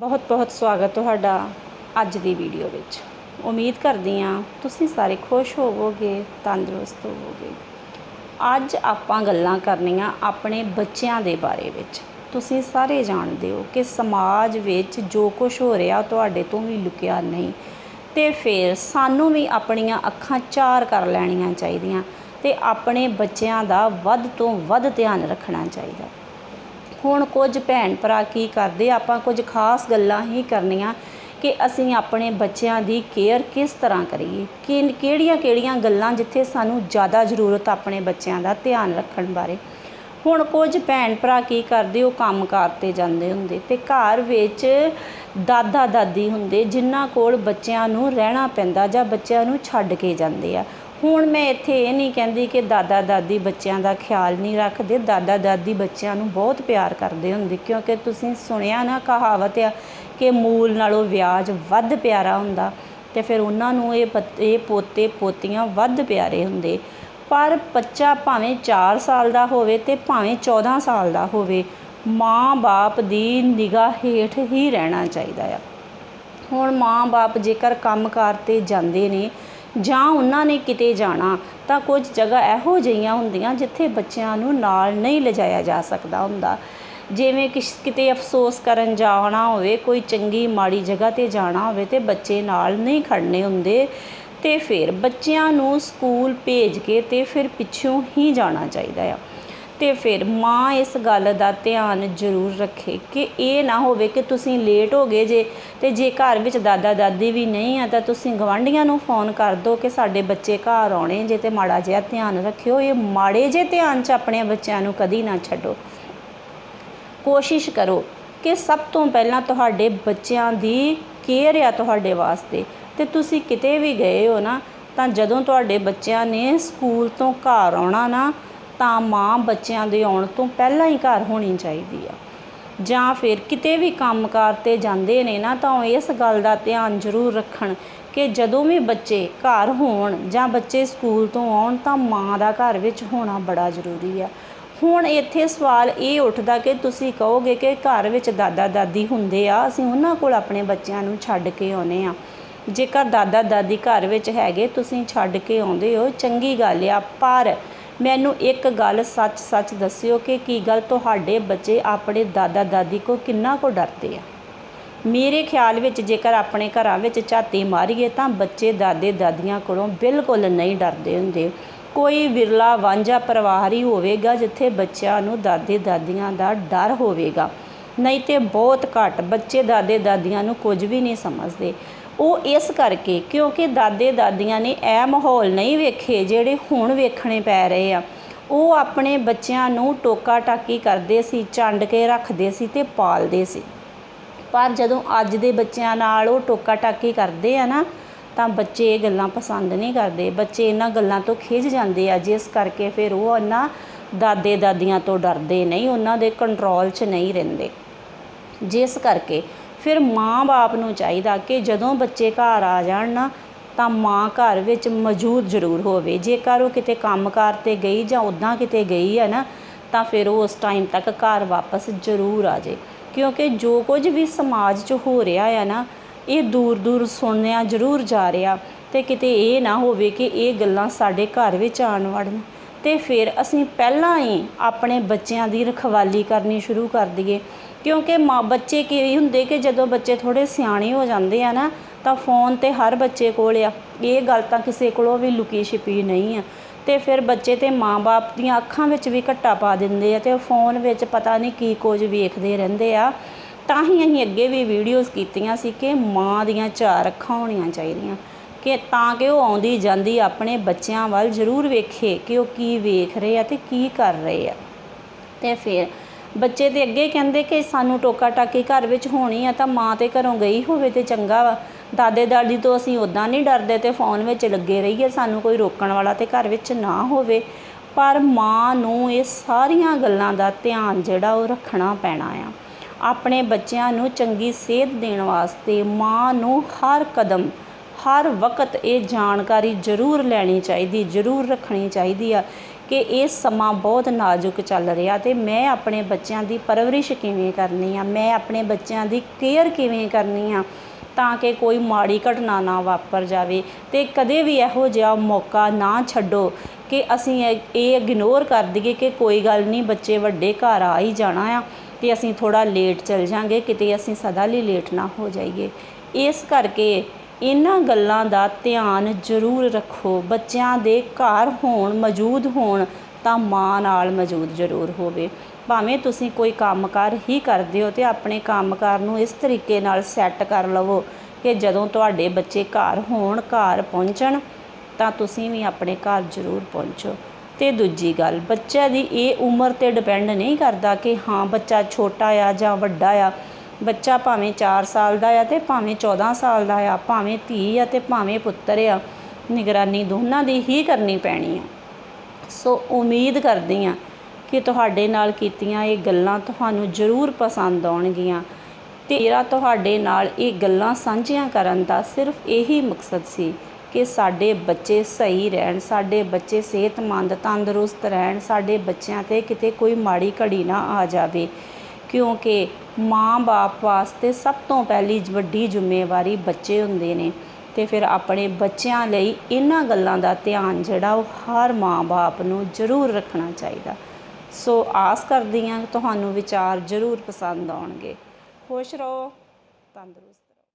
ਬਹੁਤ ਬਹੁਤ ਸਵਾਗਤ ਤੁਹਾਡਾ ਅੱਜ ਦੀ ਵੀਡੀਓ ਵਿੱਚ। ਉਮੀਦ ਕਰਦੀ ਹਾਂ ਤੁਸੀਂ ਸਾਰੇ ਖੁਸ਼ ਹੋਵੋਗੇ, ਤੰਦਰੁਸਤ ਹੋਵੋਗੇ। ਅੱਜ ਆਪਾਂ ਗੱਲਾਂ ਕਰਨੀਆਂ ਆਪਣੇ ਬੱਚਿਆਂ ਦੇ ਬਾਰੇ ਵਿੱਚ। ਤੁਸੀਂ ਸਾਰੇ ਜਾਣਦੇ ਹੋ ਕਿ ਸਮਾਜ ਵਿੱਚ ਜੋ ਕੁਝ ਹੋ ਰਿਹਾ ਤੁਹਾਡੇ ਤੋਂ ਵੀ ਲੁਕਿਆ ਨਹੀਂ ਤੇ ਫਿਰ ਸਾਨੂੰ ਵੀ ਆਪਣੀਆਂ ਅੱਖਾਂ ਚਾਰ ਕਰ ਲੈਣੀਆਂ ਚਾਹੀਦੀਆਂ ਤੇ ਆਪਣੇ ਬੱਚਿਆਂ ਦਾ ਵੱਧ ਤੋਂ ਵੱਧ ਧਿਆਨ ਰੱਖਣਾ ਚਾਹੀਦਾ। ਹੁਣ ਕੁਝ ਭੈਣ ਭਰਾ ਕੀ ਕਰਦੇ? ਆਪਾਂ ਕੁਝ ਖਾਸ ਗੱਲਾਂ ਹੀ ਕਰਨੀਆਂ ਕਿ ਅਸੀਂ ਆਪਣੇ ਬੱਚਿਆਂ ਦੀ ਕੇਅਰ ਕਿਸ ਤਰ੍ਹਾਂ ਕਰੀਏ? ਕਿ ਕਿਹੜੀਆਂ ਕਿਹੜੀਆਂ ਗੱਲਾਂ ਜਿੱਥੇ ਸਾਨੂੰ ਜ਼ਿਆਦਾ ਜ਼ਰੂਰਤ ਆਪਣੇ ਬੱਚਿਆਂ ਦਾ ਧਿਆਨ ਰੱਖਣ ਬਾਰੇ? ਹੁਣ ਕੁਝ ਭੈਣ ਭਰਾ ਕੀ ਕਰਦੇ? ਉਹ ਕੰਮ ਕਾਰ ਤੇ ਜਾਂਦੇ ਹੁੰਦੇ ਤੇ ਘਰ ਵਿੱਚ ਦਾਦਾ ਦਾਦੀ ਹੁੰਦੇ ਜਿਨ੍ਹਾਂ ਕੋਲ ਬੱਚਿਆਂ ਨੂੰ ਰਹਿਣਾ ਪੈਂਦਾ ਜਾਂ ਬੱਚਿਆਂ ਨੂੰ ਛੱਡ ਕੇ ਜਾਂਦੇ ਆ। ਹੁਣ ਮੈਂ ਇੱਥੇ ਇਹ ਨਹੀਂ ਕਹਿੰਦੀ ਕਿ ਦਾਦਾ ਦਾਦੀ ਬੱਚਿਆਂ ਦਾ ਖਿਆਲ ਨਹੀਂ ਰੱਖਦੇ। ਦਾਦਾ ਦਾਦੀ ਬੱਚਿਆਂ ਨੂੰ ਬਹੁਤ ਪਿਆਰ ਕਰਦੇ ਹੁੰਦੇ, ਕਿਉਂਕਿ ਤੁਸੀਂ ਸੁਣਿਆ ਨਾ ਕਹਾਵਤ ਆ ਕਿ ਮੂਲ ਨਾਲੋਂ ਵਿਆਜ ਵੱਧ ਪਿਆਰਾ ਹੁੰਦਾ ਤੇ ਫਿਰ ਉਹਨਾਂ ਨੂੰ ਇਹ ਇਹ ਪੋਤੇ ਪੋਤੀਆਂ ਵੱਧ ਪਿਆਰੇ ਹੁੰਦੇ। ਪਰ ਬੱਚਾ ਭਾਵੇਂ 4 ਸਾਲ ਦਾ ਹੋਵੇ ਤੇ ਭਾਵੇਂ 14 ਸਾਲ ਦਾ ਹੋਵੇ, ਮਾਂ-ਬਾਪ ਦੀ ਨਿਗਾਹ ਹੇਠ ਹੀ ਰਹਿਣਾ ਚਾਹੀਦਾ ਆ। ਹੁਣ ਮਾਂ-ਬਾਪ ਜੇਕਰ ਕੰਮਕਾਰ ਤੇ ਜਾਂਦੇ ਨੇ ਜਾਂ ਉਹਨਾਂ ਨੇ ਕਿਤੇ ਜਾਣਾ, ਤਾਂ ਕੁਝ ਜਗ੍ਹਾ ਇਹੋ ਜਿਹੀਆਂ ਹੁੰਦੀਆਂ ਜਿੱਥੇ ਬੱਚਿਆਂ ਨੂੰ ਨਾਲ ਨਹੀਂ ਲਿਜਾਇਆ ਜਾ ਸਕਦਾ ਹੁੰਦਾ। ਜਿਵੇਂ ਕਿਸ, ਕਿਤੇ ਅਫਸੋਸ ਕਰਨ ਜਾਣਾ ਹੋਵੇ, ਕੋਈ ਚੰਗੀ ਮਾੜੀ ਜਗ੍ਹਾ ਤੇ ਜਾਣਾ ਹੋਵੇ ਤੇ ਬੱਚੇ ਨਾਲ ਨਹੀਂ ਖੜਨੇ ਹੁੰਦੇ, ਤੇ ਫਿਰ ਬੱਚਿਆਂ ਨੂੰ ਸਕੂਲ ਭੇਜ ਕੇ ਤੇ ਫਿਰ ਪਿੱਛੋਂ ਹੀ ਜਾਣਾ ਚਾਹੀਦਾ ਆ। ਤੇ ਫਿਰ ਮਾਂ ਇਸ ਗੱਲ ਦਾ ਧਿਆਨ ਜ਼ਰੂਰ ਰੱਖੇ ਕਿ ਇਹ ਨਾ ਹੋਵੇ ਕਿ ਤੁਸੀਂ ਲੇਟ ਹੋ ਗਏ ਜੇ ਤੇ ਜੇ ਘਰ ਵਿੱਚ ਦਾਦਾ ਦਾਦੀ ਵੀ ਨਹੀਂ ਆ ਤਾਂ ਤੁਸੀਂ ਗਵਾਂਢੀਆਂ ਨੂੰ ਫੋਨ ਕਰ ਦਿਓ ਕਿ ਸਾਡੇ ਬੱਚੇ ਘਰ ਆਉਣੇ ਜੇ ਤੇ ਮਾੜਾ ਜਿਹਾ ਧਿਆਨ ਰੱਖਿਓ। ਇਹ ਮਾੜੇ ਜੇ ਧਿਆਨ 'ਚ ਆਪਣੇ ਬੱਚਿਆਂ ਨੂੰ ਕਦੀ ਨਾ ਛੱਡੋ। ਕੋਸ਼ਿਸ਼ ਕਰੋ ਕਿ ਸਭ ਤੋਂ ਪਹਿਲਾਂ ਤੁਹਾਡੇ ਬੱਚਿਆਂ ਦੀ ਕੇਅਰ ਆ ਤੁਹਾਡੇ ਵਾਸਤੇ। ਤੇ ਤੁਸੀਂ ਕਿਤੇ ਵੀ ਗਏ ਹੋ ਨਾ ਤਾਂ ਜਦੋਂ ਤੁਹਾਡੇ ਬੱਚਿਆਂ ਨੇ ਸਕੂਲ ਤੋਂ ਘਰ ਆਉਣਾ ਨਾ ਤਾਂ ਮਾਂ ਬੱਚਿਆਂ ਦੇ ਆਉਣ ਤੋਂ ਪਹਿਲਾਂ ਹੀ ਘਰ ਹੋਣੀ ਚਾਹੀਦੀ ਆ। ਜਾਂ ਫਿਰ ਕਿਤੇ ਵੀ ਕੰਮਕਾਰ ਤੇ ਜਾਂਦੇ ਨੇ ਨਾ, ਤਾਂ ਉਹ ਇਸ ਗੱਲ ਦਾ ਧਿਆਨ ਜ਼ਰੂਰ ਰੱਖਣ ਕਿ ਜਦੋਂ ਵੀ ਬੱਚੇ ਘਰ ਹੋਣ ਜਾਂ ਬੱਚੇ ਸਕੂਲ ਤੋਂ ਆਉਣ, ਤਾਂ ਮਾਂ ਦਾ ਘਰ ਵਿੱਚ ਹੋਣਾ ਬੜਾ ਜ਼ਰੂਰੀ ਆ। ਹੁਣ ਇੱਥੇ ਸਵਾਲ ਇਹ ਉੱਠਦਾ ਕਿ ਤੁਸੀਂ ਕਹੋਗੇ ਕਿ ਘਰ ਵਿੱਚ ਦਾਦਾ ਦਾਦੀ ਹੁੰਦੇ ਆ, ਅਸੀਂ ਉਹਨਾਂ ਕੋਲ ਆਪਣੇ ਬੱਚਿਆਂ ਨੂੰ ਛੱਡ ਕੇ ਆਉਨੇ ਆ। ਜੇਕਰ ਦਾਦਾ ਦਾਦੀ ਘਰ ਵਿੱਚ ਹੈਗੇ, ਤੁਸੀਂ ਛੱਡ ਕੇ ਆਉਂਦੇ ਹੋ, ਚੰਗੀ ਗੱਲ ਆ, ਪਰ ਮੈਨੂੰ ਇੱਕ ਗੱਲ ਸੱਚ-ਸੱਚ ਦੱਸਿਓ ਕਿ ਕੀ ਗੱਲ ਤੁਹਾਡੇ ਬੱਚੇ ਆਪਣੇ ਦਾਦਾ ਦਾਦੀ ਕੋ ਕਿੰਨਾ ਕੋ ਡਰਦੇ ਆ? ਮੇਰੇ ਖਿਆਲ ਵਿੱਚ ਜੇਕਰ ਆਪਣੇ ਘਰਾਂ ਵਿੱਚ ਝਾਤੀ ਮਾਰੀਏ ਤਾਂ ਬੱਚੇ ਦਾਦੇ ਦਾਦੀਆਂ ਕੋਲੋਂ ਬਿਲਕੁਲ ਨਹੀਂ ਡਰਦੇ ਹੁੰਦੇ। ਕੋਈ ਵਿਰਲਾ ਵਾਂਝਾ ਪਰਿਵਾਰ ਹੀ ਹੋਵੇਗਾ ਜਿੱਥੇ ਬੱਚਿਆਂ ਨੂੰ ਦਾਦੇ ਦਾਦੀਆਂ ਦਾ ਡਰ ਹੋਵੇਗਾ। ਨਹੀਂ ਤੇ ਬਹੁਤ ਘੱਟ ਬੱਚੇ ਦਾਦੇ ਦਾਦੀਆਂ ਨੂੰ ਕੁਝ ਵੀ ਨਹੀਂ ਸਮਝਦੇ। ਉਹ ਇਸ ਕਰਕੇ ਕਿਉਂਕਿ ਦਾਦੇ ਦਾਦੀਆਂ ਨੇ ਇਹ ਮਾਹੌਲ ਨਹੀਂ ਵੇਖੇ ਜਿਹੜੇ ਹੁਣ ਵੇਖਣੇ ਪੈ ਰਹੇ ਆ। ਉਹ ਆਪਣੇ ਬੱਚਿਆਂ ਨੂੰ ਟੋਕਾ ਟਾਕੀ ਕਰਦੇ ਸੀ ਚੰਡ ਕੇ ਰੱਖਦੇ ਸੀ ਤੇ ਪਾਲਦੇ ਸੀ। ਪਰ ਜਦੋਂ ਅੱਜ ਦੇ ਬੱਚਿਆਂ ਨਾਲ ਉਹ ਟੋਕਾ ਟਾਕੀ ਕਰਦੇ ਆ ਨਾ, ਤਾਂ ਬੱਚੇ ਇਹ ਗੱਲਾਂ ਪਸੰਦ ਨਹੀਂ ਕਰਦੇ। ਬੱਚੇ ਇਹਨਾਂ ਗੱਲਾਂ ਤੋਂ ਖਿਝ ਜਾਂਦੇ ਆ, ਜਿਸ ਕਰਕੇ ਫਿਰ ਉਹ ਇਹਨਾਂ ਦਾਦੇ ਦਾਦੀਆਂ ਤੋਂ ਡਰਦੇ ਨਹੀਂ, ਉਹਨਾਂ ਦੇ ਕੰਟਰੋਲ 'ਚ ਨਹੀਂ ਰਹਿੰਦੇ। ਜਿਸ ਕਰਕੇ ਫਿਰ ਮਾਂ-ਬਾਪ ਨੂੰ ਚਾਹੀਦਾ ਕਿ ਜਦੋਂ ਬੱਚੇ ਘਰ ਆ ਜਾਣ ਨਾ, ਤਾਂ ਮਾਂ ਘਰ ਵਿੱਚ ਮੌਜੂਦ ਜ਼ਰੂਰ ਹੋਵੇ। ਜੇਕਰ ਉਹ ਕਿਤੇ ਕੰਮਕਾਰ ਤੇ ਗਈ ਜਾਂ ਉਦਾਂ ਕਿਤੇ ਗਈ ਹੈ ਨਾ, ਤਾਂ ਫਿਰ ਉਹ ਉਸ ਟਾਈਮ ਤੱਕ ਘਰ ਵਾਪਸ ਜ਼ਰੂਰ ਆ ਜੇ। ਕਿਉਂਕਿ ਜੋ ਕੁਝ ਵੀ ਸਮਾਜ 'ਚ ਹੋ ਰਿਹਾ ਹੈ ਨਾ, ਇਹ ਦੂਰ ਦੂਰ ਸੁਣਨਿਆ ਜ਼ਰੂਰ ਜਾ ਰਿਹਾ ਤੇ ਕਿਤੇ ਇਹ ਨਾ ਹੋਵੇ ਕਿ ਇਹ ਗੱਲਾਂ ਸਾਡੇ ਘਰ ਵਿੱਚ ਆਣ ਵੜਨ। ਤੇ ਫਿਰ ਅਸੀਂ ਪਹਿਲਾਂ ਹੀ ਆਪਣੇ ਬੱਚਿਆਂ ਦੀ ਰਖਵਾਲੀ ਕਰਨੀ ਸ਼ੁਰੂ ਕਰ ਦਈਏ। ਕਿਉਂਕਿ ਮਾਂ ਬੱਚੇ ਕੀ ਹੁੰਦੇ ਕਿ ਜਦੋਂ ਬੱਚੇ ਥੋੜੇ ਸਿਆਣੇ ਹੋ ਜਾਂਦੇ ਆ ਨਾ, ਤਾਂ ਫੋਨ ਤੇ ਹਰ ਬੱਚੇ ਕੋਲ ਆ। ਇਹ ਗੱਲ ਤਾਂ ਕਿਸੇ ਕੋਲੋਂ ਵੀ ਲੁਕੀ ਛਿਪੀ ਨਹੀਂ ਆ। ਤੇ ਫਿਰ ਬੱਚੇ ਤੇ ਮਾਂ-ਬਾਪ ਦੀਆਂ ਅੱਖਾਂ ਵਿੱਚ ਵੀ ਘੱਟਾ ਪਾ ਦਿੰਦੇ ਆ ਤੇ ਫੋਨ ਵਿੱਚ ਪਤਾ ਨਹੀਂ ਕੀ ਕੁਝ ਵੇਖਦੇ ਰਹਿੰਦੇ ਆ। ਤਾਂ ਹੀ ਅਸੀਂ ਅੱਗੇ ਵੀ ਵੀਡੀਓਜ਼ ਕੀਤੀਆਂ ਸੀ ਕਿ ਮਾਂ ਦੀਆਂ ਚਾਰ ਅੱਖਾਂ ਹੋਣੀਆਂ ਚਾਹੀਦੀਆਂ। ਕਿ ਤਾਂ ਕਿ ਉਹ ਆਉਂਦੀ ਜਾਂਦੀ ਆਪਣੇ ਬੱਚਿਆਂ ਵੱਲ ਜ਼ਰੂਰ ਵੇਖੇ ਕਿ ਉਹ ਕੀ ਵੇਖ ਰਹੇ ਆ ਤੇ ਕੀ ਕਰ ਰਹੇ ਆ। ਤੇ ਫਿਰ ਬੱਚੇ ਤੇ ਅੱਗੇ ਕਹਿੰਦੇ ਕਿ ਸਾਨੂੰ ਟੋਕਾ ਟਾਕੀ ਘਰ ਵਿੱਚ ਹੋਣੀ ਆ ਤਾਂ ਮਾਂ ਤੇ ਘਰੋਂ ਗਈ ਹੋਵੇ ਤੇ ਚੰਗਾ ਵਾ। ਦਾਦੇ ਦਾਦੀ ਤੋਂ ਅਸੀਂ ਉਦਾਂ ਨਹੀਂ ਡਰਦੇ ਤੇ ਫੋਨ ਵਿੱਚ ਲੱਗੇ ਰਹੀਏ, ਸਾਨੂੰ ਕੋਈ ਰੋਕਣ ਵਾਲਾ ਤੇ ਘਰ ਵਿੱਚ ਨਾ ਹੋਵੇ। ਪਰ ਮਾਂ ਨੂੰ ਇਹ ਸਾਰੀਆਂ ਗੱਲਾਂ ਦਾ ਧਿਆਨ ਜਿਹੜਾ ਉਹ ਰੱਖਣਾ ਪੈਣਾ ਆ। ਆਪਣੇ ਬੱਚਿਆਂ ਨੂੰ ਚੰਗੀ ਸਿਹਤ ਦੇਣ ਵਾਸਤੇ ਮਾਂ ਨੂੰ ਹਰ ਕਦਮ, ਹਰ ਵਕਤ ਇਹ ਜਾਣਕਾਰੀ ਜ਼ਰੂਰ ਲੈਣੀ ਚਾਹੀਦੀ, ਜ਼ਰੂਰ ਰੱਖਣੀ ਚਾਹੀਦੀ ਆ। ਕਿ ਇਹ ਸਮਾਂ ਬਹੁਤ ਨਾਜ਼ੁਕ ਚੱਲ ਰਿਹਾ ਤੇ ਮੈਂ ਆਪਣੇ ਬੱਚਿਆਂ ਦੀ ਪਰਵਰਿਸ਼ ਕਿਵੇਂ ਕਰਨੀ ਆ? ਮੈਂ ਆਪਣੇ ਬੱਚਿਆਂ ਦੀ ਕੇਅਰ ਕਿਵੇਂ ਕਰਨੀ ਆ ਤਾਂ ਕਿ ਕੋਈ ਮਾੜੀ ਘਟਨਾ ਨਾ ਵਾਪਰ ਜਾਵੇ? ਤੇ ਕਦੇ ਵੀ ਇਹੋ ਜਿਹਾ ਮੌਕਾ ਨਾ ਛੱਡੋ ਕਿ ਅਸੀਂ ਇਹ ਇਗਨੋਰ ਕਰ ਦਈਏ ਕਿ ਕੋਈ ਗੱਲ ਨਹੀਂ, ਬੱਚੇ ਵੱਡੇ ਘਰ ਆ ਹੀ ਜਾਣਾ ਆ ਤੇ ਅਸੀਂ ਥੋੜਾ ਲੇਟ ਚੱਲ ਜਾਂਗੇ, ਕਿਤੇ ਅਸੀਂ ਸਦਾ ਲਈ ਲੇਟ ਨਾ ਹੋ ਜਾਈਏ। ਇਸ ਕਰਕੇ ਇਹਨਾਂ ਗੱਲਾਂ ਦਾ ਧਿਆਨ ਜ਼ਰੂਰ ਰੱਖੋ। ਬੱਚਿਆਂ ਦੇ ਘਰ ਹੋਣ, ਮੌਜੂਦ ਹੋਣ ਤਾਂ ਮਾਂ ਨਾਲ ਮੌਜੂਦ ਜ਼ਰੂਰ ਹੋਵੇ। ਭਾਵੇਂ ਤੁਸੀਂ ਕੋਈ ਕੰਮਕਾਰ ਹੀ ਕਰਦੇ ਹੋ ਤੇ ਆਪਣੇ ਕੰਮਕਾਰ ਨੂੰ ਇਸ ਤਰੀਕੇ ਨਾਲ ਸੈੱਟ ਕਰ ਲਵੋ ਕਿ ਜਦੋਂ ਤੁਹਾਡੇ ਬੱਚੇ ਘਰ ਹੋਣ, ਘਰ ਪਹੁੰਚਣ ਤਾਂ ਤੁਸੀਂ ਵੀ ਆਪਣੇ ਘਰ ਜ਼ਰੂਰ ਪਹੁੰਚੋ। ਤੇ ਦੂਜੀ ਗੱਲ ਬੱਚੇ ਦੀ ਇਹ ਉਮਰ ਤੇ ਡਿਪੈਂਡ ਨਹੀਂ ਕਰਦਾ ਕਿ ਹਾਂ, ਬੱਚਾ ਛੋਟਾ ਆ ਜਾਂ ਵੱਡਾ ਆ। ਬੱਚਾ ਭਾਵੇਂ 4 ਸਾਲ ਦਾ ਆ ਤੇ ਭਾਵੇਂ 14 ਸਾਲ ਦਾ ਆ, ਭਾਵੇਂ ਧੀ ਆ ਤੇ ਭਾਵੇਂ ਪੁੱਤਰ ਆ, ਨਿਗਰਾਨੀ ਦੋਨਾਂ ਦੀ ਹੀ ਕਰਨੀ ਪੈਣੀ ਆ। ਸੋ ਉਮੀਦ ਕਰਦੀ ਆ ਕਿ ਤੁਹਾਡੇ ਨਾਲ ਕੀਤੀਆਂ ਇਹ ਗੱਲਾਂ ਤੁਹਾਨੂੰ ਜ਼ਰੂਰ ਪਸੰਦ ਆਉਣਗੀਆਂ ਤੇਰਾ ਤੁਹਾਡੇ ਨਾਲ ਇਹ ਗੱਲਾਂ ਸਾਂਝੀਆਂ ਕਰਨ ਦਾ ਸਿਰਫ ਇਹੀ ਮਕਸਦ ਸੀ ਕਿ ਸਾਡੇ ਬੱਚੇ ਸਹੀ ਰਹਿਣ, ਸਾਡੇ ਬੱਚੇ ਸਿਹਤਮੰਦ, ਤੰਦਰੁਸਤ ਰਹਿਣ, ਸਾਡੇ ਬੱਚਿਆਂ ਤੇ ਕਿਤੇ ਕੋਈ ਮਾੜੀ ਘੜੀ ਨਾ ਆ ਜਾਵੇ। ਕਿਉਂਕਿ ਮਾਂ-ਬਾਪ ਵਾਸਤੇ ਸਭ ਤੋਂ ਪਹਿਲੀ ਵੱਡੀ ਜ਼ਿੰਮੇਵਾਰੀ ਬੱਚੇ ਹੁੰਦੇ ਨੇ। ਅਤੇ ਫਿਰ ਆਪਣੇ ਬੱਚਿਆਂ ਲਈ ਇਹਨਾਂ ਗੱਲਾਂ ਦਾ ਧਿਆਨ ਜਿਹੜਾ ਉਹ ਹਰ ਮਾਂ-ਬਾਪ ਨੂੰ ਜ਼ਰੂਰ ਰੱਖਣਾ ਚਾਹੀਦਾ। ਸੋ ਆਸ ਕਰਦੀ ਹਾਂ ਕਿ ਤੁਹਾਨੂੰ ਵਿਚਾਰ ਜ਼ਰੂਰ ਪਸੰਦ ਆਉਣਗੇ। ਖੁਸ਼ ਰਹੋ, ਤੰਦਰੁਸਤ